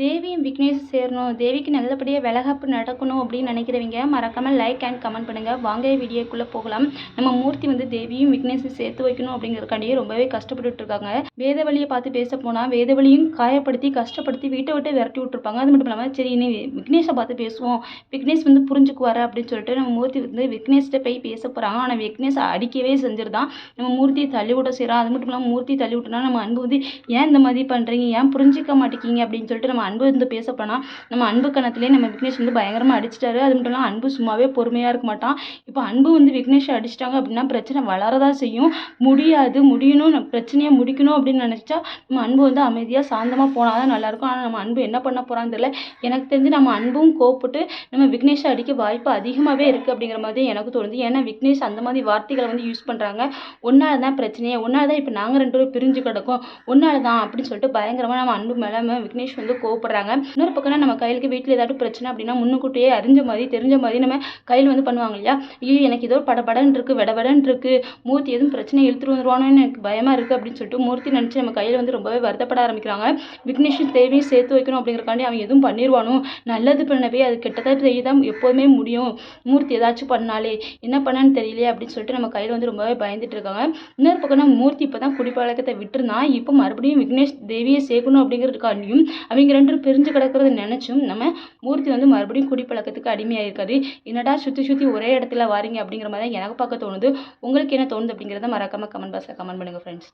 தேவியும் விக்னேஷ் சேரணும். தேவிக்கு நல்லபடியாக விலகப்பு நடக்கணும் அப்படின்னு நினைக்கிறவங்க மறக்காமல் லைக் அண்ட் கமெண்ட் பண்ணுங்கள் வாங்க வீடியோக்குள்ளே போகலாம். நம்ம மூர்த்தி வந்து தேவியும் விக்னேஷும் சேர்த்து வைக்கணும் அப்படிங்கிறக்காண்டியே ரொம்பவே கஷ்டப்பட்டுட்டு இருக்காங்க. வேதவழியை பார்த்து பேச போனால் வேதவழியும் காயப்படுத்தி கஷ்டப்படுத்தி வீட்டை விட்டு விரட்டி விட்டுருப்பாங்க. அது மட்டும் இல்லாமல் சரி இனி விக்னேஷை பார்த்து பேசுவோம். விக்னேஷ் வந்து புரிஞ்சுக்குவார் அப்படின்னு சொல்லிட்டு நம்ம மூர்த்தி வந்து விக்னேஷ்கிட்ட போய் பேச போகிறாங்க ஆனால் விக்னேஷ் அடிக்கவே செஞ்சிருந்தான் நம்ம மூர்த்தியை தள்ளி விட செய்கிறோம் அது மட்டும் இல்லாமல் மூர்த்தி தள்ளி விட்டோம்னா நம்ம அன்பு வந்து ஏன் இந்த மாதிரி பண்ணுறீங்க ஏன் புரிஞ்சிக்க மாட்டேங்கிங்க அப்படின்னு சொல்லிட்டு நம்ம அன்பு வந்து பேச போனால் நம்ம அன்பு கணத்துலேயே நம்ம விக்னேஷ் வந்து பயங்கரமாக அடிச்சிட்டாரு. அது மட்டும் இல்லாமல் அன்பு சும்மாவே பொறுமையாக இருக்க மாட்டான். இப்போ அன்பு வந்து விக்னேஷை அடிச்சிட்டாங்க அப்படின்னா பிரச்சனை வளரதான் செய்யும். முடியாது முடியணும் பிரச்சனையை முடிக்கணும் அப்படின்னு நினச்சா நம்ம அன்பு வந்து அமைதியாக சாந்தமாக போனால் தான் நல்லாயிருக்கும். ஆனால் நம்ம அன்பு என்ன பண்ண போகிறான்னு தெரியல. எனக்கு தெரிஞ்சு நம்ம அன்பும் கோப்பிட்டு நம்ம விக்னேஷை அடிக்க வாய்ப்பு அதிகமாகவே இருக்குது அப்படிங்கிற மாதிரி எனக்கு தோணுது. ஏன்னா விக்னேஷ் அந்த மாதிரி வார்த்தைகளை வந்து யூஸ் பண்ணுறாங்க ஒன்றால் தான் பிரச்சனையே ஒன்றால தான் இப்போ நாங்கள் ரெண்டு பேரும் பிரிஞ்சு கிடக்கோம். ஒன்றால் தான் அப்படின்னு சொல்லிட்டு பயங்கரமாக நம்ம அன்பு மேலே நம்ம விக்னேஷ் வந்து கோ கோவப்படுறாங்க. இன்னொரு பக்கம்னா நம்ம கையிலுக்கு வீட்டில் ஏதாவது பிரச்சனை அப்படின்னா முன்னுக்கூட்டியே அறிஞ்ச மாதிரி தெரிஞ்ச மாதிரி நம்ம கையில் வந்து பண்ணுவாங்க இல்லையா? ஐயோ எனக்கு ஏதோ படபடன் இருக்குது வெடவெடன்னு இருக்குது மூர்த்தி எதுவும் பிரச்சனை இழுத்துட்டு வந்துருவானோன்னு எனக்கு பயமாக இருக்குது அப்படின்னு சொல்லிட்டு மூர்த்தி நினச்சி நம்ம கையில் வந்து ரொம்பவே வருத்தப்பட ஆரம்பிக்கிறாங்க. விக்னேஷும் தேவையும் சேர்த்து வைக்கணும் அப்படிங்கிறக்காண்டி அவன் எதுவும் பண்ணிடுவானோ நல்லது பண்ணவே அது கெட்டதாக செய்ய தான் எப்போதுமே முடியும். மூர்த்தி ஏதாச்சும் பண்ணாலே என்ன பண்ணான்னு தெரியலையே அப்படின்னு சொல்லிட்டு நம்ம கையில் வந்து ரொம்பவே பயந்துட்டு இருக்காங்க. இன்னொரு பக்கம்னா மூர்த்தி இப்போ தான் குடிப்பழக்கத்தை விட்டுருந்தான். இப்போ மறுபடியும் விக்னேஷ் தேவியை சேர்க்கணும் அப்படிங்கிறதுக்காண்டியும் அவங்க ரெண்டும் பிரிஞ்சு கிடக்கிறது நினச்சும் நம்ம மூர்த்தி வந்து மறுபடியும் குடிப்பழக்கத்துக்கு அடிமையாயிருக்காரு. என்னடா சுற்றி சுற்றி ஒரே இடத்துல வாரீங்க அப்படிங்கிற மாதிரி தான் எனக்கு பார்க்க தோணுது. உங்களுக்கு என்ன தோணுது அப்படிங்கிறத மறக்காமல் கமெண்ட் பாக்ஸில் கமெண்ட் பண்ணுங்கள் ஃப்ரெண்ட்ஸ்